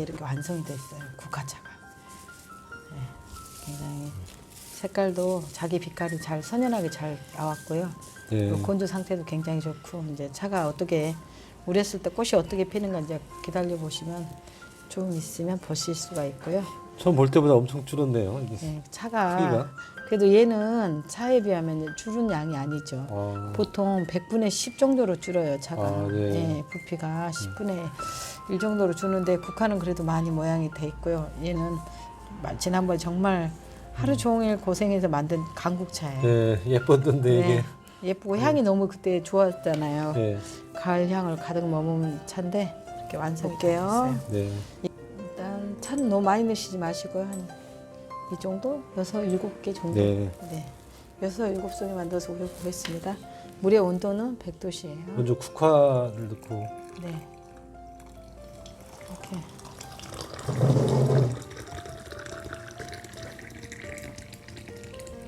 이렇게 완성이 됐어요. 국화차가. 네, 굉장히 색깔도 자기 빛깔이 잘 선연하게 잘 나왔고요. 네. 건조 상태도 굉장히 좋고 이제 차가 어떻게 우렸을 때 꽃이 어떻게 피는가 이제 기다려 보시면 좀 있으면 보실 수가 있고요. 처음 볼 때보다 엄청 줄었네요. 이게. 네, 차가 크기가? 그래도 얘는 차에 비하면 줄은 양이 아니죠. 아, 보통 100분의 10 정도로 줄어요 차가. 아, 네. 네, 부피가 10분의 1 정도로 주는데 국화는 그래도 많이 모양이 돼 있고요. 얘는 마- 지난번에 정말 하루 종일 고생해서 만든 강국차예요. 음. 네, 예뻤던데 네, 이게. 예쁘고 향이 너무 그때 좋았잖아요. 네, 가을 향을 가득 머금은 차인데 이렇게 완성이 됐어요. 네. 일단 차는 너무 많이 넣으시지 마시고요. 한 이 정도? 여섯 일곱 개 정도. 네. 네. 여섯 일곱 송이 만들어서 우려 보겠습니다. 물의 온도는 100도씨예요. 먼저 국화를 넣고 네. 이렇게.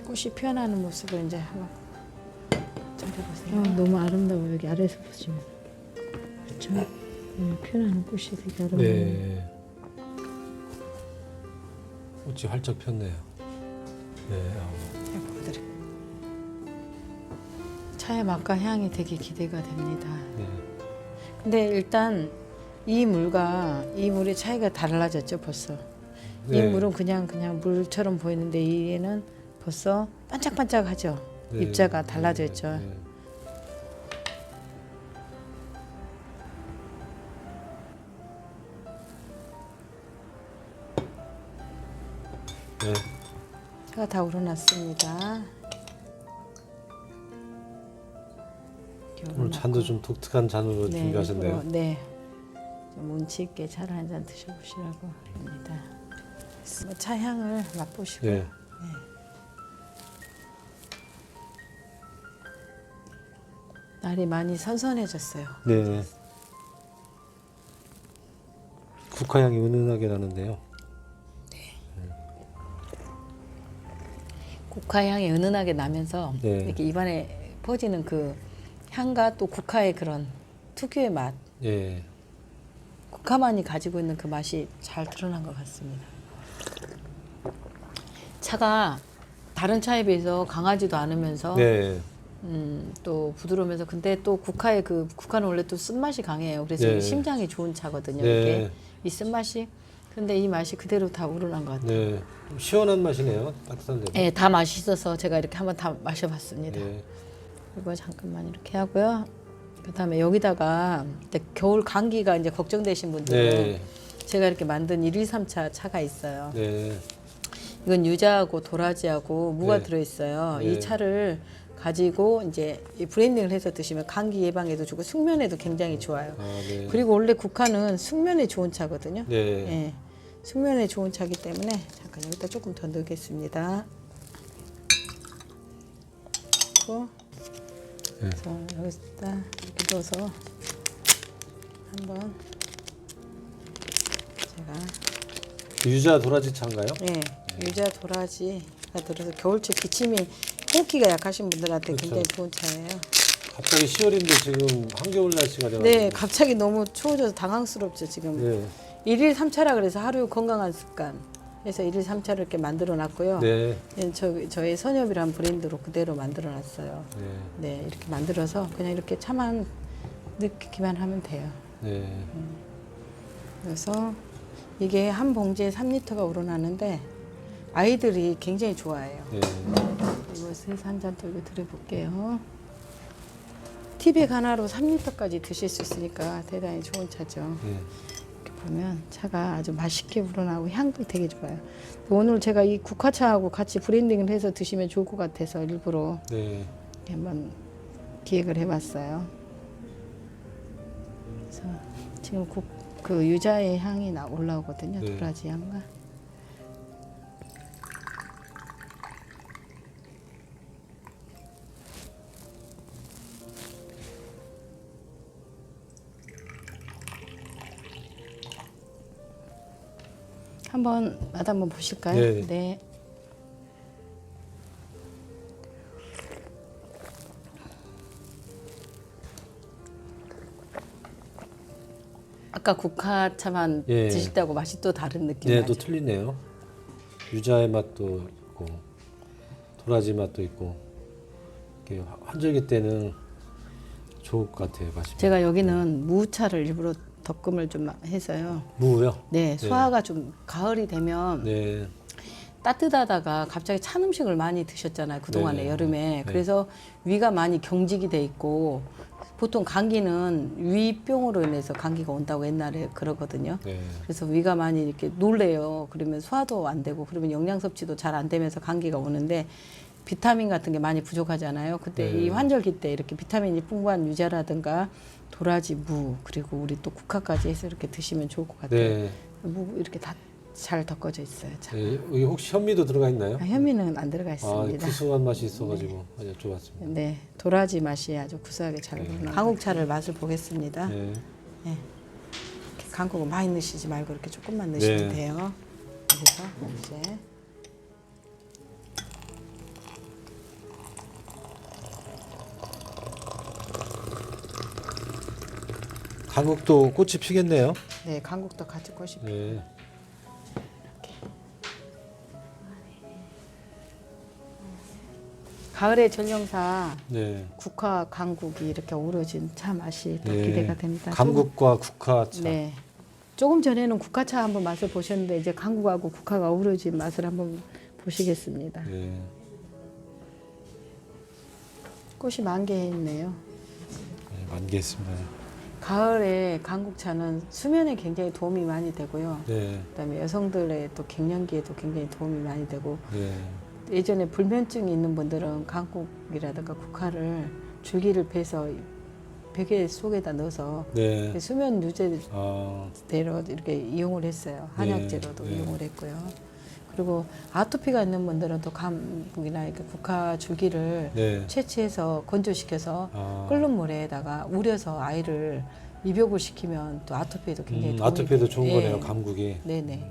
꽃이 피어나는 모습을 이제 한번 전해보세요. 아, 너무 아름다워 여기 아래에서 보시면 그렇죠? 음, 피어나는 꽃이 되게 아름다워. 네. 꽃이 활짝 폈네요. 네. 아우. 제가 보여드릴게요. 차의 맛과 향이 되게 기대가 됩니다. 네. 근데 일단 이 물과 이 물의 차이가 달라졌죠 벌써. 이 네. 물은 그냥 그냥 물처럼 보이는데 이 얘는 벌써 반짝반짝하죠. 네. 입자가 달라져 있죠. 네. 네. 차가 다 우러났습니다. 오늘 잔도 좀 독특한 잔으로 네, 준비하셨네요. 일부러, 네. 좀 운치 있게 차를 한잔 드셔보시라고 합니다. 뭐 차 향을 맛보시고 네. 날이 많이 선선해졌어요. 네. 국화향이 은은하게 나는데요. 국화 향이 은은하게 나면서 네. 이렇게 입안에 퍼지는 그 향과 또 국화의 그런 특유의 맛, 예. 국화만이 가지고 있는 그 맛이 잘 드러난 것 같습니다. 차가 다른 차에 비해서 강하지도 않으면서 네. 음, 또 부드러우면서 근데 또 국화의 그 국화는 원래 또 쓴맛이 강해요. 그래서 네. 심장이 좋은 차거든요. 네. 이게 이 쓴맛이 근데 이 맛이 그대로 다 우러난 것 같아요. 네. 좀 시원한 맛이네요. 따뜻한데. 네, 다 맛있어서 제가 이렇게 한번 다 마셔봤습니다. 네. 이거 잠깐만 이렇게 하고요. 그다음에 여기다가 이제 겨울 감기가 이제 걱정되신 분들은 네. 제가 이렇게 만든 113차 차가 있어요. 네. 이건 유자하고 도라지하고 무가 네. 들어있어요. 네. 이 차를 가지고 이제 이 브랜딩을 해서 드시면 감기 예방에도 좋고 숙면에도 굉장히 좋아요. 아, 네. 그리고 원래 국화는 숙면에 좋은 차거든요. 네. 예. 숙면에 좋은 차기 때문에 잠깐 여기다 조금 더 넣겠습니다. 그리고 네. 그래서 여기다 넣어서 한번 제가 유자 도라지 차인가요? 예 유자 도라지가 들어서 겨울철 기침이 호흡기가 약하신 분들한테 그렇죠. 굉장히 좋은 차예요. 갑자기 10월인데 지금 한겨울 날씨가 돼가지고. 네, 갑자기 너무 추워져서 당황스럽죠 지금. 네. 일일 삼차라 그래서 하루 건강한 습관. 그래서 일일 삼차를 이렇게 만들어 놨고요. 네. 예, 저, 저희 선엽이란 브랜드로 그대로 만들어 놨어요. 네. 네, 이렇게 만들어서 그냥 이렇게 차만 넣기만 하면 돼요. 네. 그래서 이게 한 봉지에 3리터가 우러나는데 아이들이 굉장히 좋아해요. 네. 이것을 한잔더 드려볼게요. 티백 하나로 3리터까지 드실 수 있으니까 대단히 좋은 차죠. 네. 보면 차가 아주 맛있게 우러나고 향도 되게 좋아요. 오늘 제가 이 국화차하고 같이 브랜딩을 해서 드시면 좋을 것 같아서 일부러 네. 한번 기획을 해봤어요. 그래서 지금 국, 그 유자의 향이 나 올라오거든요. 네. 도라지 향과. 한번 맛 한번 보실까요? 네. 네. 아까 국화차만 예. 드실 때하고 맛이 또 다른 느낌 네, 나죠. 또 틀리네요. 유자의 맛도 있고 도라지 맛도 있고 이게 환절기 때는 좋을 것 같아요, 맛이. 제가 여기는 무차를 일부러 덕금을 좀 해서요. 무요. 네, 소화가 좀 가을이 되면 네, 따뜻하다가 갑자기 찬 음식을 많이 드셨잖아요. 그동안에 네네. 여름에. 네. 그래서 위가 많이 경직이 돼 있고 보통 감기는 위병으로 인해서 감기가 온다고 옛날에 그러거든요. 네, 그래서 위가 많이 이렇게 놀래요. 그러면 소화도 안 되고 그러면 영양 섭취도 잘 안 되면서 감기가 오는데 비타민 같은 게 많이 부족하잖아요. 그때 네. 이 환절기 때 이렇게 비타민이 풍부한 유자라든가 도라지 무 그리고 우리 또 국화까지 해서 이렇게 드시면 좋을 것 같아요. 네. 무 이렇게 다 잘 덮어져 있어요. 자. 네. 여기 혹시 현미도 들어가 있나요? 아, 현미는 안 들어가 아, 있습니다. 구수한 맛이 있어가지고 아주 좋았습니다. 네, 도라지 맛이 아주 구수하게 잘 네. 나는 한국차를 맛을 보겠습니다. 네, 이렇게韓国많이 넣으시지 말고 이렇게 조금만 넣으시면 네. 돼요. 그래서 이제 한국도 꽃이 피겠네요. 네, 한국도 같이 꽃이 피- 네, 가을의 전령사 네. 국화 강국이 이렇게 어우러진 차 맛이 또 네. 기대가 됩니다. 감국과 국화차. 네. 조금 전에는 국화차 한번 맛을 보셨는데 이제 강국하고 국화가 어우러진 맛을 한번 보시겠습니다. 네. 꽃이 만개해 있네요. 네, 만개했습니다. 가을에 강국차는 수면에 굉장히 도움이 많이 되고요. 네, 그다음에 여성들의 또 갱년기에도 굉장히 도움이 많이 되고 네, 예전에 불면증이 있는 분들은 강국이라든가 국화를 줄기를 베서 베개 속에다 넣어서 네. 수면 유제대로 아, 이렇게 이용을 했어요. 한약재로도 네. 이용을 했고요. 그리고 아토피가 있는 분들은 또 감국이나 이렇게 국화 줄기를 네. 채취해서 건조시켜서 아, 끓는 물에다가 우려서 아이를 입욕을 시키면 또 아토피에도 굉장히 음, 도움이 아토피에도 돼요. 좋은 예. 거네요, 감국이. 네네.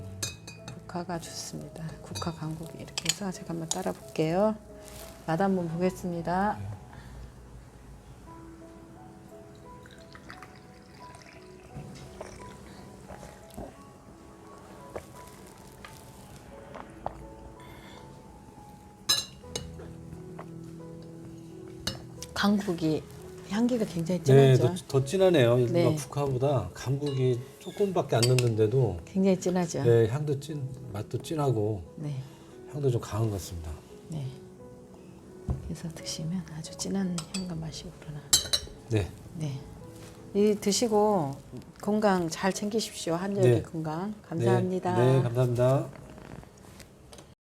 국화가 좋습니다. 국화 강국이 이렇게 해서 제가 한번 따라 볼게요. 맛 한번 보겠습니다. 강국이 향기가 굉장히 네, 진하죠. 더, 더 진하네요. 일반 네. 국화보다 감국이 조금밖에 안 넣는데도 굉장히 진하죠. 네, 향도 찐, 맛도 진하고 네. 향도 좀 강한 것 같습니다. 네. 그래서 드시면 아주 진한 향과 맛이 우러나. 네, 네. 이 드시고 건강 잘 챙기십시오. 한절기 네. 건강 감사합니다. 네, 네 감사합니다.